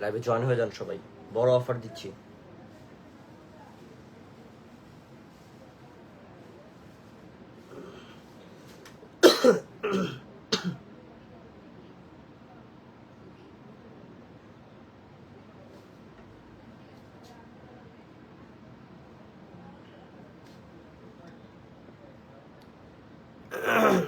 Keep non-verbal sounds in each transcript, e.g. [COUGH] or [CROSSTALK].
লাইভে জয়েন হয়ে যান সবাই। বড় অফার দিচ্ছি। [COUGHS]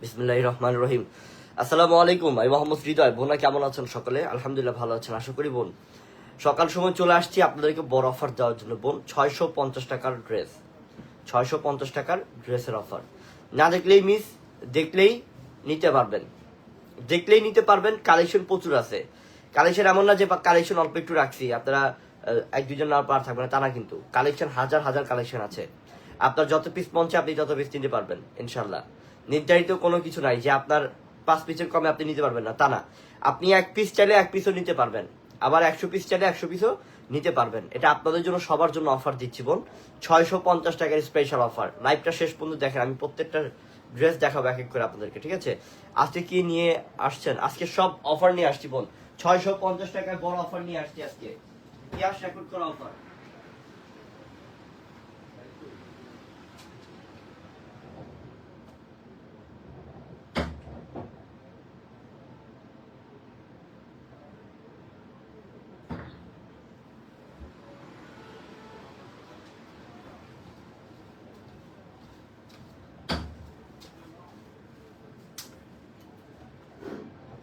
বিসমুল্লাহ রহমান রহিম। আসসালামু আলাইকুম, আমি মোহাম্মদ হৃদয়। বোনা কেমন আছেন সকলে? আলহামদুলিল্লাহ ভালো আছেন, আশা করি বোন। সকাল সময় চলে আসছি আপনাদেরকে বড় অফার দেওয়ার জন্য। বোন, ছয়শো পঞ্চাশ টাকার ড্রেস। ছয়শো পঞ্চাশ টাকার ড্রেসের অফার। না দেখলেই মিস দেখলেই নিতে পারবেন। দেখলেই নিতে পারবেন কালেকশন প্রচুর আছে। কালেকশন এমন না যে কালেকশন অল্প একটু রাখছি। আপনারা এক দুজন না পার থাকবে না তারা কিন্তু। কালেকশন হাজার হাজার কালেকশন আছে। আপনার যত পিস মঞ্চে আপনি তত পিস নিতে পারবেন ইনশাল্লাহ নির্ধারিত কোনো কিছু নাই যে আপনার পাঁচ পিসের কমে আপনি নিতে পারবেন না, তা না। আপনি এক পিস চাইলে এক পিসও নিতে পারবেন। আবার একশো পিস চাইলে একশো পিসও নিতে পারবেন। এটা আপনাদের জন্য সবার জন্য অফার দিচ্ছি বোন। ছয়শো পঞ্চাশ টাকার স্পেশাল অফার লাইভটা শেষ পর্যন্ত দেখেন, আমি প্রত্যেকটা ড্রেস দেখাবো এক এক করে আপনাদেরকে, ঠিক আছে? আজকে কি নিয়ে আসছেন? আজকে সব অফার নিয়ে আসছি বোন। ছয়শো পঞ্চাশ টাকায় বড় অফার নিয়ে আসছি আজকে। Yaş Yakut Kuraltay.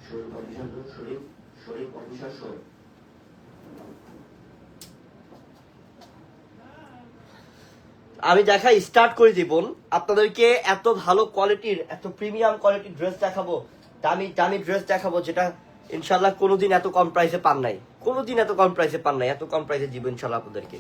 Şurayı kapışa dur, şurayı, şurayı kapışa şurayı. আমি দেখাই স্টার্ট করে দিব আপনাদেরকে এত ভালো কোয়ালিটির এত প্রিমিয়াম কোয়ালিটির ড্রেস দেখাবো, দামি দামি ড্রেস দেখাবো, যেটা ইনশাল্লাহ কোনোদিন এত কম প্রাইসে পান নাই। কোনোদিন এত কম প্রাইসে পান নাই, এত কম প্রাইসে দিব ইনশাল্লাহ আপনাদেরকে।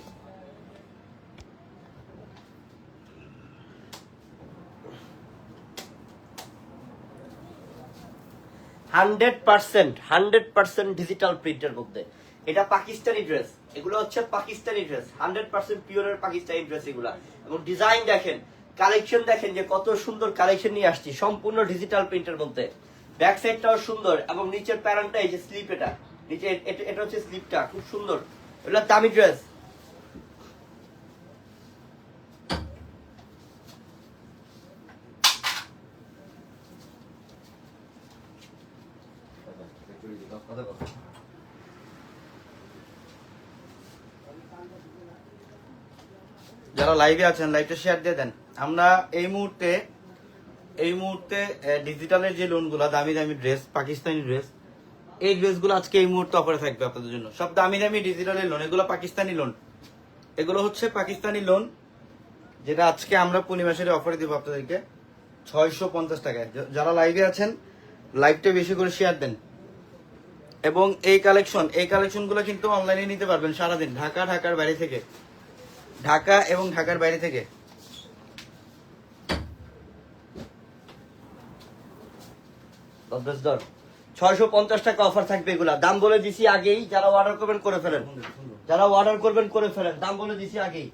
Hundred percent hundred percent digital প্রিন্টের মধ্যে এটা পাকিস্তানি ড্রেস এগুলো হচ্ছে পাকিস্তানি ড্রেস হান্ড্রেড পার্সেন্ট পিওরের পাকিস্তানি ড্রেস এগুলো। এবং ডিজাইন দেখেন কালেকশন দেখেন যে কত সুন্দর কালেকশন নিয়ে আসছি, সম্পূর্ণ ডিজিটাল প্রিন্টের মধ্যে। ব্যাক সাইডটাও সুন্দর, এবং নিচের প্যারানটা এই যে স্লিপ এটা। নিচে এটা- হচ্ছে স্লিপটা খুব সুন্দর। এগুলো দামি ড্রেস লাইভে আছেন লাইভটা শেয়ার দিয়ে দেন। আমরা এই মুহূর্তে এই মুহূর্তে ডিজিটালের যে লোনগুলো দামি দামি ড্রেস পাকিস্তানি ড্রেস এই ড্রেসগুলো আজকে এই মুহূর্তে অফারে থাকবে আপনাদের জন্য। সব দামি দামি ডিজিটালের লোন এগুলো পাকিস্তানি লোন এগুলো হচ্ছে পাকিস্তানি লোন যেটা আজকে আমরা পূর্ণিমাসের অফারে দিব আপনাদেরকে। ছয়শো পঞ্চাশ টাকায়। যারা লাইভে আছেন লাইভটা বেশি করে শেয়ার দেন। এবং এই কালেকশন এই কালেকশনগুলো কিন্তু অনলাইনে নিতে পারবেন সারাদিন, ঢাকা, ঢাকার বাইরে থেকে। ঢাকা এবং ঢাকার বাইরে থেকে। ছয়শো পঞ্চাশ টাকা অফার থাকবে এগুলা। দাম বলে দিছি আগেই যারা অর্ডার করবেন করে ফেলেন। যারা অর্ডার করবেন করে ফেলেন। দাম বলে দিছি আগেই।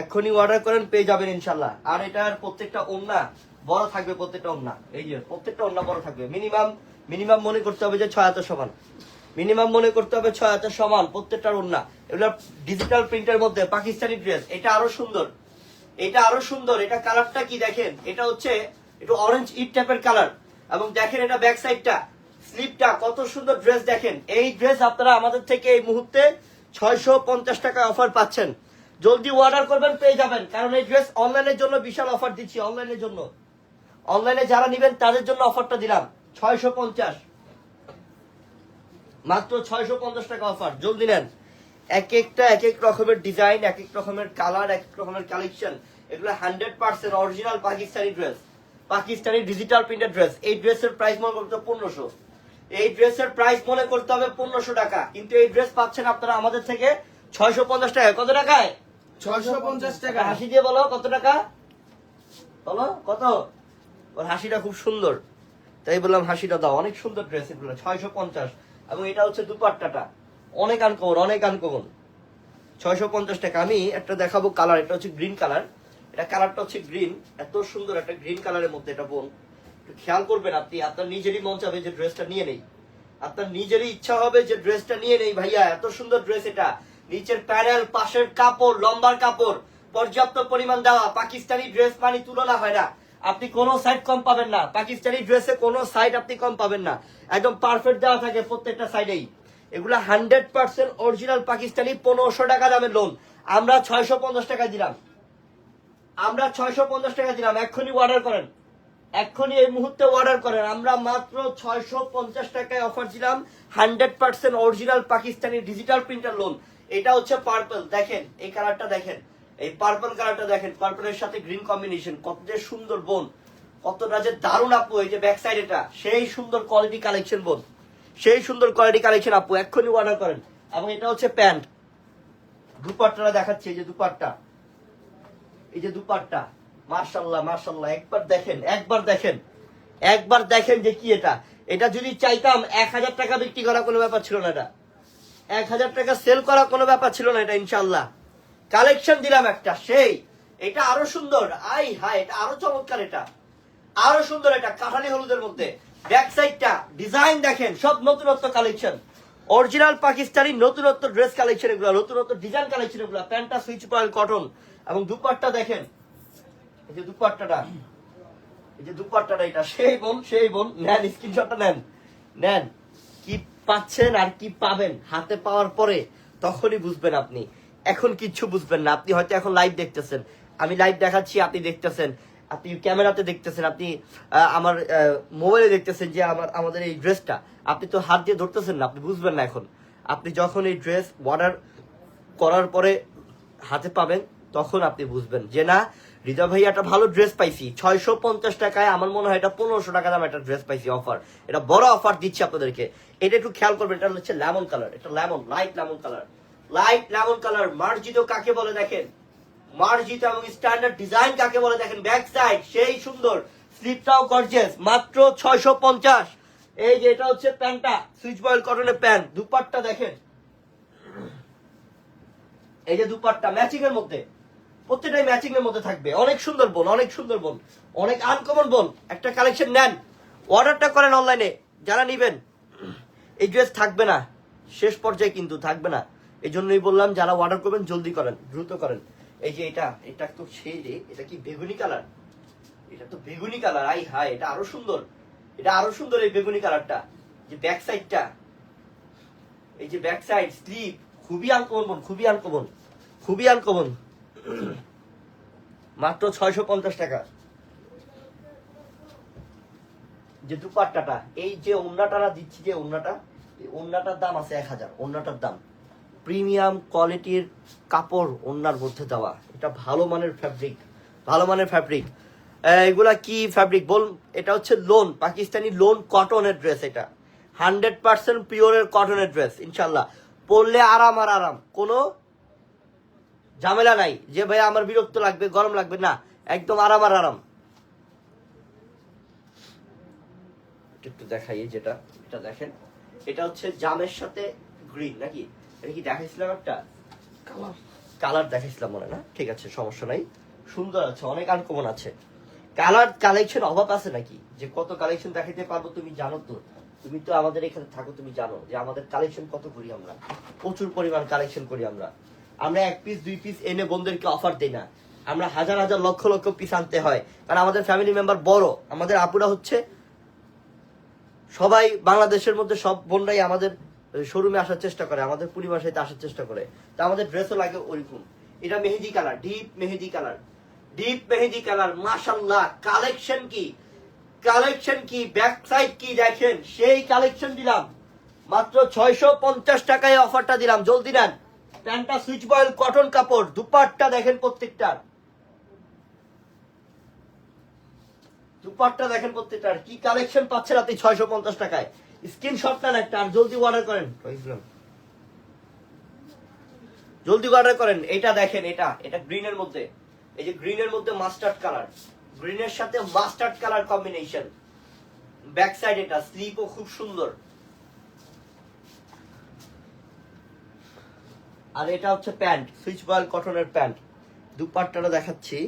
এক্ষুনি অর্ডার করেন পেয়ে যাবেন ইনশাল্লাহ আর এটার প্রত্যেকটা ওন্না বড় থাকবে প্রত্যেকটা ওন্না এই যে প্রত্যেকটা ওন্না বড় থাকবে। মিনিমাম মিনিমাম মনে করতে হবে যে ছয় হাজার সমান। মিনিমাম মনে করতে হবে ছয় হাজার সমান প্রত্যেকটার ওন্না এগুলো ডিজিটাল প্রিন্টের মধ্যে, পাকিস্তানি ড্রেস এটা আরও সুন্দর। এটা আরও সুন্দর। এটা কালারটা কি দেখেন? এটা হচ্ছে একটু অরেঞ্জ ইট টাইপের কালার। এবং দেখেন এটা ব্যাক সাইডটা স্লিপটা কত সুন্দর ড্রেস দেখেন। এই ড্রেস আপনারা আমাদের থেকে এই মুহূর্তে ছয়শো পঞ্চাশ টাকা অফার পাচ্ছেন। জলদি অর্ডার করবেন, পেয়ে যাবেন। কারণ এই ড্রেস অনলাইনের জন্য বিশাল অফার দিচ্ছি অনলাইনের জন্য। অনলাইনে যারা নেবেন, তাদের জন্য অফারটা দিলাম, ছয়শো পঞ্চাশ। মাত্র ছয়শো পঞ্চাশ টাকা অফার জলদি নেন। এক একটা এক এক রকমের ডিজাইন এক এক রকমের কালার এক এক রকমের কালেকশন এগুলো hundred percent original Pakistani dress Pakistani digital printed dress এই ড্রেসের প্রাইস মনে করতে পনেরোশো। এই ড্রেসের প্রাইস মনে করতে হবে পনেরোশো টাকা। কিন্তু এই ড্রেস পাচ্ছেন আপনারা আমাদের থেকে ছয়শো পঞ্চাশ টাকা। কত টাকায়? ছয়শো পঞ্চাশ টাকা। হাসি দিয়ে বলো কত টাকা? বলো কত? ওর হাসিটা খুব সুন্দর। তাই বললাম হাসিটা দাও। অনেক সুন্দর ড্রেস এগুলো ছয়শো পঞ্চাশ। এবং এটা হচ্ছে দুপাট্টাটা। অনেক আনকমন অনেক আনকমন ছয়শো পঞ্চাশ টাকা। আমি একটা দেখাবো কালার এটা হচ্ছে গ্রিন কালার এটা কালারটা হচ্ছে গ্রিন এত সুন্দর একটা গ্রিন কালারের মধ্যে এটা বোন। খেয়াল করবেন আপনি, আপনার নিজেরই মন চাবে যে ড্রেসটা নিয়ে নেই। আপনার নিজেরই ইচ্ছা হবে যে ড্রেসটা নিয়ে নেই, ভাইয়া। এত সুন্দর ড্রেস এটা। নিচের প্যানেল পাশের কাপড়, লম্বার কাপড়। পর্যাপ্ত পরিমাণ দেওয়া। পাকিস্তানি ড্রেস মানে তুলনা হয় না। আপনি কোনো সাইড কম পাবেন না। পাকিস্তানি ড্রেসে কোনো সাইড আপনি কম পাবেন না। একদম পারফেক্ট দেওয়া থাকে প্রত্যেকটা সাইডেই এগুলো হান্ড্রেড পার্সেন্ট অরিজিনাল পাকিস্তানি পনেরোশো টাকা দামের লোন আমরা ছয়শো পঞ্চাশ টাকা দিলাম। আমরা ছয়শো পঞ্চাশ টাকা দিলাম। এক্ষুনি অর্ডার করেন। এক্ষুনি এই মুহূর্তে অর্ডার করেন। আমরা মাত্র ছয়শো পঞ্চাশ টাকায় অফার দিলাম hundred percent original Pakistani digital printer lawn এটা হচ্ছে পার্পল দেখেন, এই কালারটা দেখেন। এই পার্পল কালারটা দেখেন পার্পলের সাথে গ্রিন কম্বিনেশন কত যে সুন্দর বোন কতটা যে দারুণ আপু, এই যে ব্যাক সাইড এটা, সেই সুন্দর কোয়ালিটি কালেকশন বোন সেই সুন্দর কোয়ালিটি কালেকশন আপু, এক্ষুনি অর্ডার করেন। এবং এটা হচ্ছে প্যান্ট দুপাট্টাটা দেখাচ্ছি, এই যে দুপাট্টা। এই যে দুপাট্টা মার্শাল্লাহ মার্শাল্লাহ একবার দেখেন একবার দেখেন একবার দেখেন যে কি এটা। এটা যদি চাইতাম, এক হাজার টাকা বিক্রি করা কোনো ব্যাপার ছিল না এটা। এক হাজার টাকা সেল করা কোনো ব্যাপার ছিল না এটা ইনশাল্লাহ কালেকশন দিলাম একটা, সেই। এটা আরও সুন্দর। আই হাই এটা আরও চমৎকার এটা। আরও সুন্দর এটা, কাঠালি হলুদের মধ্যে। ব্যাক সাইডটা ডিজাইন দেখেন, সব নতুনত্ব কালেকশন অরিজিনাল পাকিস্তানি নতুনত্ব ড্রেস কালেকশন এগুলো, নতুনত্ব ডিজাইন কালেকশন এগুলো। প্যান্টটা সুইচ পয়েল কটন এবং দুপাট্টা দেখেন। এই যে দুপাট্টাটা, এই যে দুপাট্টাটা এটা, সেই বোন সেই বোন, নেন স্ক্রিনশটটা নেন। নেন, কি পাচ্ছেন আর কি পাবেন? হাতে পাওয়ার পরে তখনই বুঝবেন আপনি। এখন কিচ্ছু বুঝবেন না। আপনি হয়তো এখন লাইভ দেখতেছেন। আমি লাইভ দেখাচ্ছি, আপনি দেখতেছেন। আপনি ক্যামেরাতে দেখতেছেন, আপনি আমার মোবাইলে দেখতেছেন যে আমার, আমাদের এই ড্রেসটা আপনি তো হাত দিয়ে ধরতেছেন না, আপনি বুঝবেন না এখন। আপনি যখন এই ড্রেস অর্ডার করার পরে হাতে পাবেন, তখন আপনি বুঝবেন যে না, হৃদয় ভাই, একটা ভালো ড্রেস পাইছি। ছয়শো পঞ্চাশ টাকায় আমার মনে হয় এটা পনেরোশো টাকা দাম একটা ড্রেস পাইছি অফার এটা বড় অফার দিচ্ছি আপনাদেরকে। এটা একটু খেয়াল করবেন, এটা হচ্ছে লেমন কালার এটা lemon light lemon colour light lemon colour, মার্জিত কাকে বলে দেখেন? মার্জিত এবং স্ট্যান্ডার্ড ডিজাইন কাকে বলে দেখেন? ব্যাক সাইড সেই সুন্দর স্লিপটাও গর্জেস মাত্র ছয়শো পঞ্চাশ। এই যে এটা হচ্ছে প্যান্টটা সুইচ বয়েল কটনের প্যান্ট দুপাট্টা দেখেন। এই যে দুপাট্টা ম্যাচিং এর মধ্যে, প্রত্যেকটাই ম্যাচিং এর মধ্যে থাকবে। অনেক সুন্দর বোন অনেক সুন্দর বোন অনেক আনকমন বোন একটা কালেকশন নেন অর্ডারটা করেন অনলাইনে যারা নিবেন, এই ড্রেস থাকবে না, শেষ পর্যায়ে কিন্তু থাকবে না। এই জন্যই বললাম, যারা অর্ডার করবেন, জলদি করেন, দ্রুত করেন। এই যে এটা এটা তো সেই রে এটা কি বেগুনি কালার এটা তো বেগুনি কালার আই হাই এটা আরও সুন্দর। এটা আরও সুন্দর এই বেগুনি কালারটা যে ব্যাক সাইডটা এই যে ব্যাক সাইড স্লিপ খুবই আনকমন খুবই আনকমন খুবই আনকমন [CLEARS THROAT] মাত্র ছয়শো পঞ্চাশ টাকা। যে দুপাট্টাটা, এই যে ওন্নাটা দিচ্ছি যে ওন্নাটা এই ওন্নাটার দাম আছে এক হাজার ওন্নাটার দাম। প্রিমিয়াম কোয়ালিটির কাপড় ওন্নার মধ্যে দেওয়া। এটা ভালো মানের ফ্যাব্রিক ভালো মানের ফ্যাব্রিক এগুলা কি ফ্যাব্রিক বল, এটা হচ্ছে লোন পাকিস্তানি লোন কটনের ড্রেস এটা। হান্ড্রেড পার্সেন্ট পিওরের কটনের ড্রেস ইনশাল্লাহ পরলে আরাম আর আরাম, কোনো ঝামেলা নাই। যে ভাই, আমার বিরক্ত লাগবে, গরম লাগবে, না, একদম আরাম আর আরাম। একটু দেখাই যেটা, এটা দেখেন। এটা হচ্ছে জামের সাথে গ্রিন নাকি? এটা কি দেখাইছিলাম একটা কালার কালার দেখাইছিলাম মনে না? ঠিক আছে সমস্যা নাই। সুন্দর আছে অনেক আনকমন আছে। কালার কালেকশন অভাব আছে নাকি? যে কত কালেকশন দেখাইতে পারব তুমি জানো তো? তুমি তো আমাদের এখানে থাকো তুমি জানো যে আমাদের কালেকশন কত করি আমরা? প্রচুর পরিমাণ কালেকশন করি আমরা। আমরা এক পিস দুই পিস এনে বন্ধুদেরকে অফার দিই না। আমরা হাজার হাজার লক্ষ লক্ষ পিস আনতে হয়। কারণ আমাদের ফ্যামিলি মেম্বার বড়। আমাদের আপুরা হচ্ছে সবাই বাংলাদেশের মধ্যে সব বোনরাই আমাদের শোরুমে আসার চেষ্টা করে, আমাদের পরিবার সাথে আসার চেষ্টা করে। তা আমাদের ড্রেসও লাগে ওইরকম এটা মেহেদি কালার ডিপ মেহেদি কালার। ডিপ মেহেদি কালার মাশাল্লাহ কালেকশন কি? কালেকশন কি? ব্যাক সাইড কি দেখেন? সেই কালেকশন দিলাম। মাত্র ছয়শো পঞ্চাশ টাকায় অফারটা দিলাম। জলদি নেন। প্যান্টটা সুইচ বয়েল কটন কাপড়, দুপাট্টা দেখেন প্রত্যেকটার। দুপাট্টা দেখেন প্রত্যেকটার। কি কালেকশন পাচ্ছেন আপনি ছয়শো পঞ্চাশ টাকায়? স্ক্রিনশট নেন একটা আর জলদি অর্ডার করেন। জলদি অর্ডার করেন। এটা দেখেন, এটা এটা গ্রিনের মধ্যে। এই যে গ্রিনের মধ্যে মাস্টার্ড কালার গ্রিনের সাথে mustard colour combination back side এটা স্লিপও খুব সুন্দর। আর এটা হচ্ছে প্যান্ট সুইচ বয়েল কটনের প্যান্ট দুপাট্টাটা দেখাচ্ছি।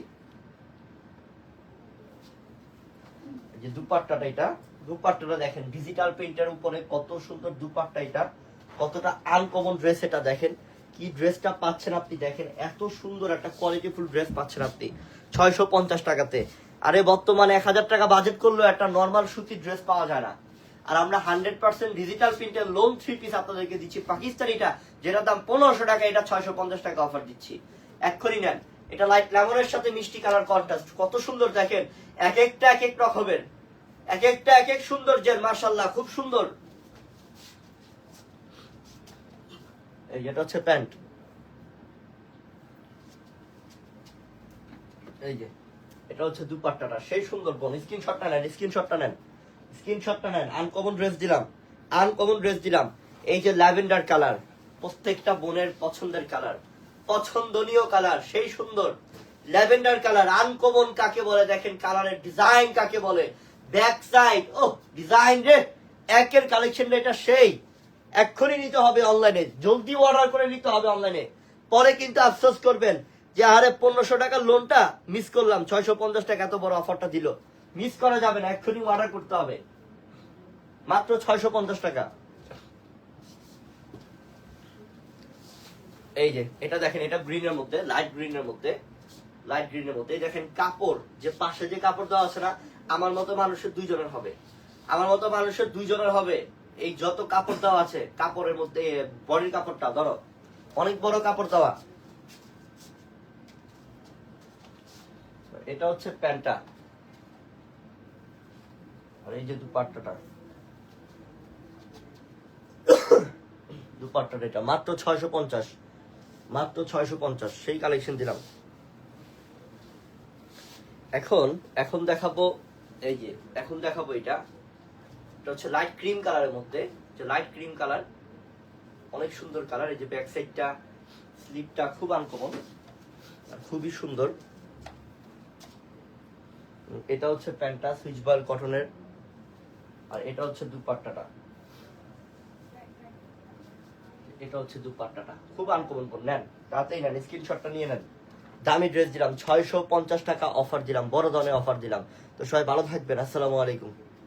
যে দুপাট্টাটা এটা। দুপাট্টাটা দেখেন ডিজিটাল প্রিন্টের উপরে কত সুন্দর দুপাট্টা এটা, কতটা আনকমন ড্রেস এটা দেখেন, কি ড্রেসটা পাচ্ছেন আপনি দেখেন, এত সুন্দর একটা কোয়ালিটিফুল ড্রেস পাচ্ছেন আপনি, ছয়শো পঞ্চাশ টাকাতে। আরে বর্তমানে এক হাজার টাকা বাজেট করলেও একটা নর্মাল সুতির ড্রেস পাওয়া যায় না। আর আমরা হান্ড্রেড পার্সেন্ট ডিজিটাল প্রিন্টের লোন থ্রি পিস আপনাদেরকে দিচ্ছি। পাকিস্তানিটা যেটা দাম পনেরোশো টাকা, এটা ছয়শো পঞ্চাশ টাকা অফার দিচ্ছি। এক্ষুনি নেন, এটা লাইট লেমনের সাথে মিষ্টি কালার কন্ট্রাস্ট কত সুন্দর দেখেন, এক একটা এক এক রকমের। এক একটা, এক এক সৌন্দর্যের মার্শাল্লাহ খুব সুন্দর। এই এটা হচ্ছে প্যান্ট। এই যে, এটা হচ্ছে দুপাট্টাটা, সেই সুন্দর বোন। স্ক্রিনশটটা নেন স্ক্রিনশটটা নেন। স্ক্রিনশটটা নেন আনকমন ড্রেস দিলাম আনকমন ড্রেস দিলাম। এই যে ল্যাভেন্ডার কালার, প্রত্যেকটা বোনের পছন্দের কালার, পছন্দনীয় কালার, সেই সুন্দর। ল্যাভেন্ডার কালার আনকমন কাকে বলে? দেখেন, কালারের ডিজাইন কাকে বলে? ব্যাক সাইড ও ডিজাইন রে, একের কালেকশন এটা সেই। এক্ষুনি নিতে হবে অনলাইনে জলদি অর্ডার করে নিতে হবে অনলাইনে পরে কিন্তু আফসোস করবেন যে, আরে, পনেরোশো টাকার লোনটা মিস করলাম, ছয়শো পঞ্চাশ টাকা এত বড় অফারটা দিল। মিস করা যাবে না, এক্ষুনি অর্ডার করতে হবে। মাত্র ছয়শো পঞ্চাশ টাকা। এই যে, এটা দেখেন, এটা গ্রিনের মধ্যে লাইট গ্রিনের মধ্যে লাইট গ্রিনের মধ্যে দেখেন কাপড়, যে পাশে যে কাপড় দেওয়া আছে না আমার মতো মানুষের দুইজনের হবে। আমার মতো মানুষের দুইজনের হবে। এই যত কাপড় দেওয়া আছে, কাপড়ের মধ্যে বডির কাপড়টা ধরো। অনেক বড় কাপড় দেওয়া। এটা হচ্ছে প্যান্টটা। আর এই যে দুপাট্টাটা। দুপাট্টাটা এটা মাত্র ছয়শো পঞ্চাশ। মাত্র ছয়শো পঞ্চাশ, সেই কালেকশন দিলাম। এখন এখন দেখাবো এই যে, এখন দেখাবো এটা। এটা হচ্ছে লাইট ক্রিম কালারের মধ্যে। যে লাইট ক্রিম কালার অনেক সুন্দর কালার এই যে ব্যাক সাইডটা স্লিপটা খুব আনকমন খুবই সুন্দর। এটা হচ্ছে প্যান্টটা সুইচ বয়েল কটনের আর এটা হচ্ছে দুপাট্টাটা। এটা হচ্ছে দুপাট্টাটা। খুব আনকমন নেন তাতেই নেন স্ক্রিনশটটা নিয়ে নেন। দামি ড্রেস দিলাম, ছয়শো পঞ্চাশ টাকা অফার দিলাম, বড় ধরনের অফার দিলাম। তো সবাই ভালো থাকবেন, আসসালামু আলাইকুম।